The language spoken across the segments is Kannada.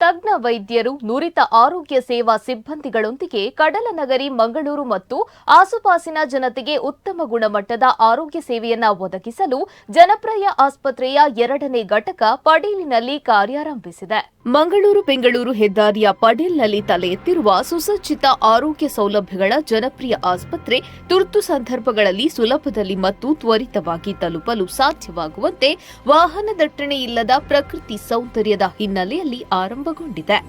ತಜ್ಞ ವೈದ್ಯರು ನುರಿತ ಆರೋಗ್ಯ ಸೇವಾ ಸಿಬ್ಬಂದಿಗಳೊಂದಿಗೆ ಕಡಲನಗರಿ ಮಂಗಳೂರು ಮತ್ತು ಆಸುಪಾಸಿನ ಜನತೆಗೆ ಉತ್ತಮ ಗುಣಮಟ್ಟದ ಆರೋಗ್ಯ ಸೇವೆಯನ್ನ ಒದಗಿಸಲು ಜನಪ್ರಿಯ ಆಸ್ಪತ್ರೆಯ ಎರಡನೇ ಘಟಕ ಪಡೀಲಿನಲ್ಲಿ ಕಾರ್ಯಾರಂಭಿಸಿದೆ. ಮಂಗಳೂರು ಬೆಂಗಳೂರು ಹೆದ್ದಾರಿಯ ಪಡೇಲ್ನಲ್ಲಿ ತಲೆ ಎತ್ತಿರುವ ಸುಸಜ್ಜಿತ ಆರೋಗ್ಯ ಸೌಲಭ್ಯಗಳ ಜನಪ್ರಿಯ ಆಸ್ಪತ್ರೆ ತುರ್ತು ಸಂದರ್ಭಗಳಲ್ಲಿ ಸುಲಭದಲ್ಲಿ ಮತ್ತು ತ್ವರಿತವಾಗಿ ತಲುಪಲು ಸಾಧ್ಯವಾಗುವಂತೆ ವಾಹನ ದಟ್ಟಣೆ ಇಲ್ಲದ ಪ್ರಕೃತಿ ಸೌಂದರ್ಯದ ಹಿನ್ನೆಲೆಯಲ್ಲಿ ಆರಂಭಗೊಂಡಿದೆ.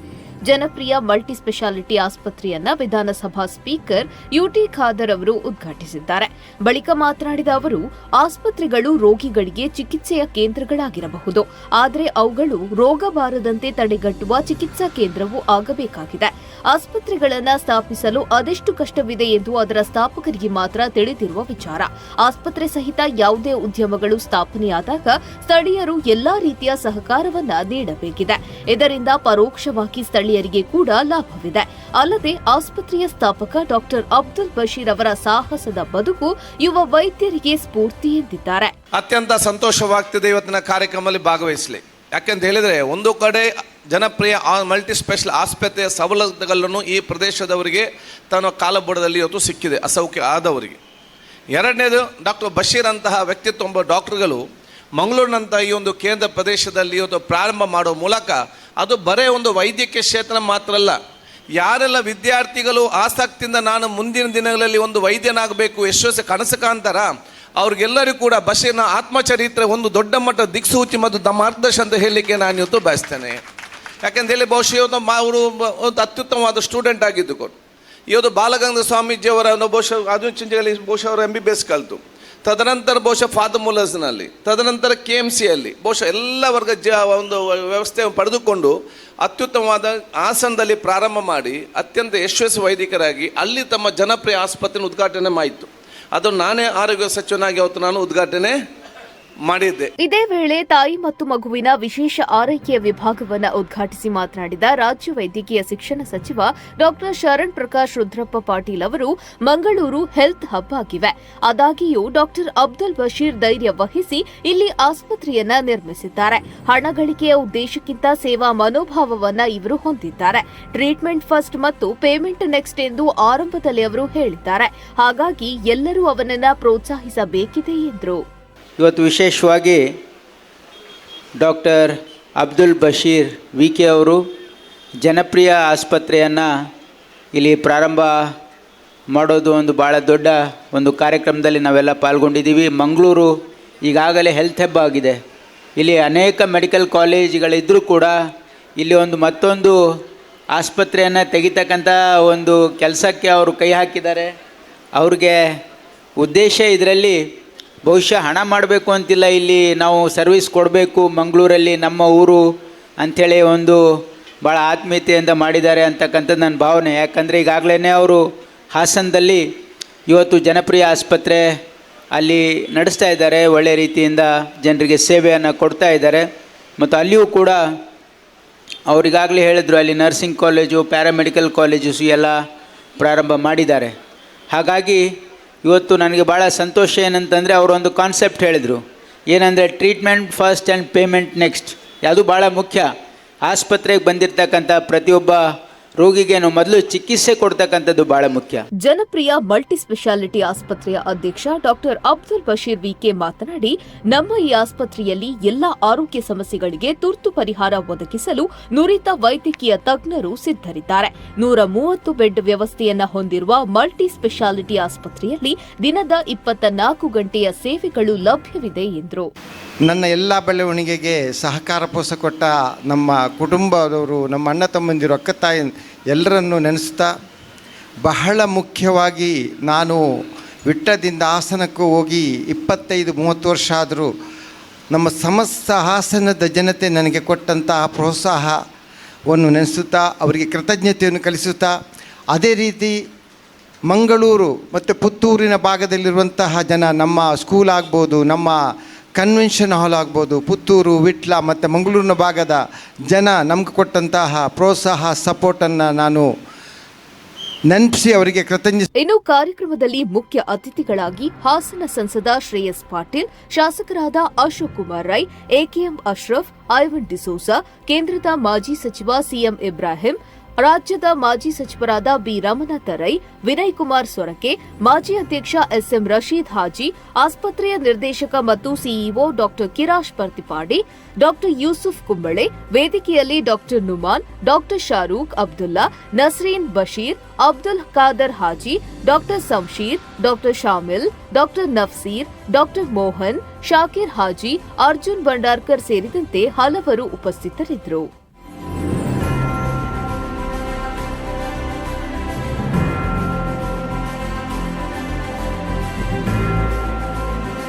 ಜನಪ್ರಿಯ ಮಲ್ಟಿ ಸ್ಪೆಷಾಲಿಟಿ ಆಸ್ಪತ್ರೆಯನ್ನ ವಿಧಾನಸಭಾ ಸ್ಪೀಕರ್ ಯುಟಿ ಖಾದರ್ ಅವರು ಉದ್ಘಾಟಿಸಿದ್ದಾರೆ. ಬಳಿಕ ಮಾತನಾಡಿದ ಅವರು, ಆಸ್ಪತ್ರೆಗಳು ರೋಗಿಗಳಿಗೆ ಚಿಕಿತ್ಸೆಯ ಕೇಂದ್ರಗಳಾಗಿರಬಹುದು. ಆದರೆ ಅವುಗಳು ರೋಗ ಬಾರದಂತೆ ತಡೆಗಟ್ಟುವ ಚಿಕಿತ್ಸಾ ಕೇಂದ್ರವೂ ಆಗಬೇಕಾಗಿದೆ. ಆಸ್ಪತ್ರೆಗಳನ್ನು ಸ್ಥಾಪಿಸಲು ಅದೆಷ್ಟು ಕಷ್ಟವಿದೆ ಎಂದು ಅದರ ಸ್ಥಾಪಕರಿಗೆ ಮಾತ್ರ ತಿಳಿದಿರುವ ವಿಚಾರ. ಆಸ್ಪತ್ರೆ ಸಹಿತ ಯಾವುದೇ ಉದ್ಯಮಗಳು ಸ್ಥಾಪನೆಯಾದಾಗ ಸ್ಥಳೀಯರು ಎಲ್ಲಾ ರೀತಿಯ ಸಹಕಾರವನ್ನು ನೀಡಬೇಕಿದೆ. ಇದರಿಂದ ಪರೋಕ್ಷವಾಗಿ ಸ್ಥಳೀಯರಿಗೆ ಕೂಡ ಲಾಭವಿದೆ. ಅಲ್ಲದೆ ಆಸ್ಪತ್ರೆಯ ಸ್ಥಾಪಕ ಡಾಕ್ಟರ್ ಅಬ್ದುಲ್ ಬಶೀರ್ ಅವರ ಸಾಹಸದ ಬದುಕು ಯುವ ವೈದ್ಯರಿಗೆ ಸ್ಫೂರ್ತಿ ಎಂದಿದ್ದಾರೆ. ಅತ್ಯಂತ ಸಂತೋಷವಾಗ್ತಿದೆ ಇವತ್ತಿನ ಕಾರ್ಯಕ್ರಮದಲ್ಲಿ ಭಾಗವಹಿಸಲಿ. ಯಾಕೆಂತ ಹೇಳಿದ್ರೆ ಒಂದು ಕಡೆ ಜನಪ್ರಿಯ ಆ ಮಲ್ಟಿ ಸ್ಪೆಷಲ್ ಆಸ್ಪತ್ರೆಯ ಸವಲತ್ತುಗಳನ್ನು ಈ ಪ್ರದೇಶದವರಿಗೆ ತನ್ನ ಕಾಲಬುಡದಲ್ಲಿ ಇವತ್ತು ಸಿಕ್ಕಿದೆ, ಅಸೌಖ್ಯ ಆದವರಿಗೆ. ಎರಡನೇದು, ಡಾಕ್ಟರ್ ಬಶೀರ್ ಅಂತಹ ವ್ಯಕ್ತಿತ್ವ ಒಬ್ಬ ಡಾಕ್ಟರ್ಗಳು ಮಂಗಳೂರಿನಂಥ ಈ ಒಂದು ಕೇಂದ್ರ ಪ್ರದೇಶದಲ್ಲಿ ಇವತ್ತು ಪ್ರಾರಂಭ ಮಾಡುವ ಮೂಲಕ ಅದು ಬರೇ ಒಂದು ವೈದ್ಯಕೀಯ ಕ್ಷೇತ್ರ ಮಾತ್ರ ಅಲ್ಲ, ಯಾರೆಲ್ಲ ವಿದ್ಯಾರ್ಥಿಗಳು ಆಸಕ್ತಿಯಿಂದ ನಾನು ಮುಂದಿನ ದಿನಗಳಲ್ಲಿ ಒಂದು ವೈದ್ಯನಾಗಬೇಕು ಯಶಸ್ವಿ ಕನಸು ಕಾಣ್ತಾರ ಅವ್ರಿಗೆಲ್ಲರಿಗೂ ಕೂಡ ಬಶೀರ್ನ ಆತ್ಮಚರಿತ್ರೆ ಒಂದು ದೊಡ್ಡ ಮಟ್ಟದ ದಿಕ್ಸೂಚಿ ಮತ್ತು ಮಾರ್ಗದರ್ಶನ ಅಂತ ಹೇಳಲಿಕ್ಕೆ ನಾನು ಇವತ್ತು ಬಯಸ್ತೇನೆ. ಯಾಕೆಂತ ಹೇಳಿ ಬಹುಶಃ ಇವತ್ತು ಮಾ- ಅವರು ಒಂದು ಅತ್ಯುತ್ತಮವಾದ ಸ್ಟೂಡೆಂಟ್ ಆಗಿದ್ದು ಕೊಟ್ಟು ಇವತ್ತು ಬಾಲಗಂಗಾಧರ ಸ್ವಾಮೀಜಿಯವರ ಒಂದು ಬಹುಶಃ ಆಧುನಿಕ ಚಿಂತೆಗಳಲ್ಲಿ ಬಹುಶಃ ಅವರು ಎಂ ಬಿ ಬಿ ಎಸ್ ಕಲಿತು. ತದನಂತರ ಬಹುಶಃ ಫಾದಮುಲಸ್ನಲ್ಲಿ ತದನಂತರ ಕೆ ಎಂ ಸಿಯಲ್ಲಿ ಬಹುಶಃ ಎಲ್ಲ ವರ್ಗ ಜ ಒಂದು ವ್ಯವಸ್ಥೆ ಪಡೆದುಕೊಂಡು ಅತ್ಯುತ್ತಮವಾದ ಆಸನದಲ್ಲಿ ಪ್ರಾರಂಭ ಮಾಡಿ ಅತ್ಯಂತ ಯಶಸ್ವಿ ವೈದಿಕರಾಗಿ ಅಲ್ಲಿ ತಮ್ಮ ಜನಪ್ರಿಯ ಆಸ್ಪತ್ರೆಯನ್ನು ಉದ್ಘಾಟನೆ ಮಾಡಿತು. ಅದು ನಾನೇ ಆರೋಗ್ಯ ಸಚಿವನಾಗಿ ಅವತ್ತು ನಾನು ಉದ್ಘಾಟನೆ ಮಾಡಿದ್ದೆ. ಇದೇ ವೇಳೆ ತಾಯಿ ಮತ್ತು ಮಗುವಿನ ವಿಶೇಷ ಆರೈಕೆಯ ವಿಭಾಗವನ್ನ ಉದ್ಘಾಟಿಸಿ ಮಾತನಾಡಿದ ರಾಜ್ಯ ವೈದ್ಯಕೀಯ ಶಿಕ್ಷಣ ಸಚಿವ ಡಾಕ್ಟರ್ ಶರಣ್ ಪ್ರಕಾಶ್ ರುದ್ರಪ್ಪ ಪಾಟೀಲ್ ಅವರು, ಮಂಗಳೂರು ಹೆಲ್ತ್ ಹಬ್ ಆಗಿವೆ ಆದಾಗಿಯೂ ಡಾಕ್ಟರ್ ಅಬ್ದುಲ್ ಬಶೀರ್ ಧೈರ್ಯ ವಹಿಸಿ ಇಲ್ಲಿ ಆಸ್ಪತ್ರೆಯನ್ನ ನಿರ್ಮಿಸಿದ್ದಾರೆ. ಹಣ ಗಳಿಕೆಯ ಉದ್ದೇಶಕ್ಕಿಂತ ಸೇವಾ ಮನೋಭಾವವನ್ನ ಇವರು ಹೊಂದಿದ್ದಾರೆ. ಟ್ರೀಟ್ಮೆಂಟ್ ಫಸ್ಟ್ ಮತ್ತು ಪೇಮೆಂಟ್ ನೆಕ್ಸ್ಟ್ ಎಂದು ಆರಂಭದಲ್ಲಿ ಅವರು ಹೇಳಿದ್ದಾರೆ. ಹಾಗಾಗಿ ಎಲ್ಲರೂ ಅವನನ್ನ ಪ್ರೋತ್ಸಾಹಿಸಬೇಕಿದೆ ಎಂದರು. ಇವತ್ತು ವಿಶೇಷವಾಗಿ doctor Abdul Basheer V K ಅವರು ಜನಪ್ರಿಯ ಆಸ್ಪತ್ರೆಯನ್ನು ಇಲ್ಲಿ ಪ್ರಾರಂಭ ಮಾಡೋದು ಒಂದು ಭಾಳ ದೊಡ್ಡ ಒಂದು ಕಾರ್ಯಕ್ರಮದಲ್ಲಿ ನಾವೆಲ್ಲ ಪಾಲ್ಗೊಂಡಿದ್ದೀವಿ. ಮಂಗಳೂರು ಈಗಾಗಲೇ ಹೆಲ್ತ್ ಹೆಬ್ ಆಗಿದೆ. ಇಲ್ಲಿ ಅನೇಕ ಮೆಡಿಕಲ್ ಕಾಲೇಜುಗಳಿದ್ದರೂ ಕೂಡ ಇಲ್ಲಿ ಒಂದು ಮತ್ತೊಂದು ಆಸ್ಪತ್ರೆಯನ್ನು ತೆಗಿತಕ್ಕಂಥ ಒಂದು ಕೆಲಸಕ್ಕೆ ಅವರು ಕೈ ಹಾಕಿದ್ದಾರೆ. ಅವ್ರಿಗೆ ಉದ್ದೇಶ ಇದರಲ್ಲಿ ಬಹುಶಃ ಹಣ ಮಾಡಬೇಕು ಅಂತಿಲ್ಲ ಇಲ್ಲಿ, ನಾವು ಸರ್ವಿಸ್ ಕೊಡಬೇಕು ಮಂಗಳೂರಲ್ಲಿ ನಮ್ಮ ಊರು ಅಂಥೇಳಿ ಒಂದು ಭಾಳ ಆತ್ಮೀಯತೆಯಿಂದ ಮಾಡಿದ್ದಾರೆ ಅಂತಕ್ಕಂಥದ್ದು ನನ್ನ ಭಾವನೆ. ಯಾಕಂದರೆ ಈಗಾಗಲೇ ಅವರು ಹಾಸನದಲ್ಲಿ ಇವತ್ತು ಜನಪ್ರಿಯ ಆಸ್ಪತ್ರೆ ಅಲ್ಲಿ ನಡೆಸ್ತಾ ಇದ್ದಾರೆ. ಒಳ್ಳೆಯ ರೀತಿಯಿಂದ ಜನರಿಗೆ ಸೇವೆಯನ್ನು ಕೊಡ್ತಾ ಇದ್ದಾರೆ. ಮತ್ತು ಅಲ್ಲಿಯೂ ಕೂಡ ಅವರಿಗಾಗಲೇ ಹೇಳಿದ್ರು, ಅಲ್ಲಿ ನರ್ಸಿಂಗ್ ಕಾಲೇಜು ಪ್ಯಾರಾಮೆಡಿಕಲ್ ಕಾಲೇಜಸ್ ಎಲ್ಲ ಪ್ರಾರಂಭ ಮಾಡಿದ್ದಾರೆ. ಹಾಗಾಗಿ ಇವತ್ತು ನನಗೆ ಭಾಳ ಸಂತೋಷ ಏನಂತಂದರೆ ಅವರೊಂದು ಕಾನ್ಸೆಪ್ಟ್ ಹೇಳಿದರು. ಏನಂದರೆ treatment first and payment next ಅದು ಭಾಳ ಮುಖ್ಯ. ಆಸ್ಪತ್ರೆಗೆ ಬಂದಿರತಕ್ಕಂಥ ಪ್ರತಿಯೊಬ್ಬ ರೋಗಿಗೇನು ಮೊದಲು ಚಿಕಿತ್ಸೆ ಕೊಡ್ತಕ್ಕಂಥದ್ದು ಬಹಳ ಮುಖ್ಯ. ಜನಪ್ರಿಯ ಮಲ್ಟಿ ಸ್ಪೆಷಾಲಿಟಿ ಆಸ್ಪತ್ರೆಯ ಅಧ್ಯಕ್ಷ ಡಾಕ್ಟರ್ ಅಬ್ದುಲ್ ಬಶೀರ್ ವಿಕೆ ಮಾತನಾಡಿ ನಮ್ಮ ಈ ಆಸ್ಪತ್ರೆಯಲ್ಲಿ ಎಲ್ಲಾ ಆರೋಗ್ಯ ಸಮಸ್ಯೆಗಳಿಗೆ ತುರ್ತು ಪರಿಹಾರ ಒದಗಿಸಲು ನುರಿತ ವೈದ್ಯಕೀಯ ತಜ್ಞರು ಸಿದ್ಧರಿದ್ದಾರೆ. ನೂರ ಮೂವತ್ತು ಬೆಡ್ ವ್ಯವಸ್ಥೆಯನ್ನ ಹೊಂದಿರುವ ಮಲ್ಟಿ ಸ್ಪೆಷಾಲಿಟಿ ಆಸ್ಪತ್ರೆಯಲ್ಲಿ ದಿನದ ಇಪ್ಪತ್ತ ನಾಲ್ಕು ಗಂಟೆಯ ಸೇವೆಗಳು ಲಭ್ಯವಿದೆ ಎಂದರು. ನನ್ನ ಎಲ್ಲ ಬೆಳವಣಿಗೆಗೆ ಸಹಕಾರ ಪೋಸ ಕೊಟ್ಟ ನಮ್ಮ ಕುಟುಂಬದವರು ನಮ್ಮ ಅಣ್ಣ ತಮ್ಮಂದಿರು ಅಕ್ಕ ತಾಯಿ ಎಲ್ಲರನ್ನು ನೆನೆಸ್ತಾ ಬಹಳ ಮುಖ್ಯವಾಗಿ ನಾನು ವಿಟ್ಟದಿಂದ ಹಾಸನಕ್ಕೂ ಹೋಗಿ ಇಪ್ಪತ್ತೈದು, ಮೂವತ್ತು ವರ್ಷ ಆದರೂ ನಮ್ಮ ಸಮಸ್ತ ಹಾಸನದ ಜನತೆ ನನಗೆ ಕೊಟ್ಟಂತಹ ಪ್ರೋತ್ಸಾಹವನ್ನು ನೆನೆಸುತ್ತಾ, ಅವರಿಗೆ ಕೃತಜ್ಞತೆಯನ್ನು ಕಲಿಸುತ್ತಾ, ಅದೇ ರೀತಿ ಮಂಗಳೂರು ಮತ್ತು ಪುತ್ತೂರಿನ ಭಾಗದಲ್ಲಿರುವಂತಹ ಜನ ನಮ್ಮ ಸ್ಕೂಲ್ ಆಗ್ಬೋದು, ನಮ್ಮ ಕನ್ವೆನ್ಷನ್ ಹಾಲ್ ಆಗ್ಬೋದು, ಪುತ್ತೂರು, ವಿಟ್ಲ ಮತ್ತು ಮಂಗಳೂರಿನ ಭಾಗದ ಜನ ನಮ್ಗೆ ಕೊಟ್ಟಂತಹ ಪ್ರೋತ್ಸಾಹ ಸಪೋರ್ಟನ್ನು ನಾನು ನೆನಪಿಸಿ ಅವರಿಗೆ ಕೃತಜ್ಞ ಇನ್ನು ಕಾರ್ಯಕ್ರಮದಲ್ಲಿ ಮುಖ್ಯ ಅತಿಥಿಗಳಾಗಿ ಹಾಸನ ಸಂಸದ ಶ್ರೇಯಸ್ ಪಾಟೀಲ್, ಶಾಸಕರಾದ ಅಶೋಕ್ ಕುಮಾರ್ ರೈ, ಎಕೆಎಂ ಅಶ್ರಫ್, ಐವನ್ ಡಿಸೋಸಾ, ಕೇಂದ್ರದ ಮಾಜಿ ಸಚಿವ ಸಿಎಂ ಇಬ್ರಾಹಿಂ ರಾಜ್ಯದ ಮಾಜಿ ಸಚಿವರಾದ ಬಿ ರಮನಾಥ ರೈ, ವಿನಯ್ ಕುಮಾರ್ ಸೊರಕೆ, ಮಾಜಿ ಅಧ್ಯಕ್ಷ ಎಸ್ಎಂ ರಶೀದ್ ಹಾಜಿ, ಆಸ್ಪತ್ರೆಯ ನಿರ್ದೇಶಕ ಮತ್ತು CEO doctor Kirash Parthipadi doctor Yusuf Kumble, ವೇದಿಕೆಯಲ್ಲಿ doctor Numan, doctor Shahrukh Abdullah, Nasreen Basheer, Abdul Khader Haji, doctor Samsheer, doctor Shamil, doctor Nafseer, doctor Mohan, Shakir Haji, Arjun Bhandarkar ಸೇರಿದಂತೆ ಹಲವರು ಉಪಸ್ಥಿತರಿದ್ದರು.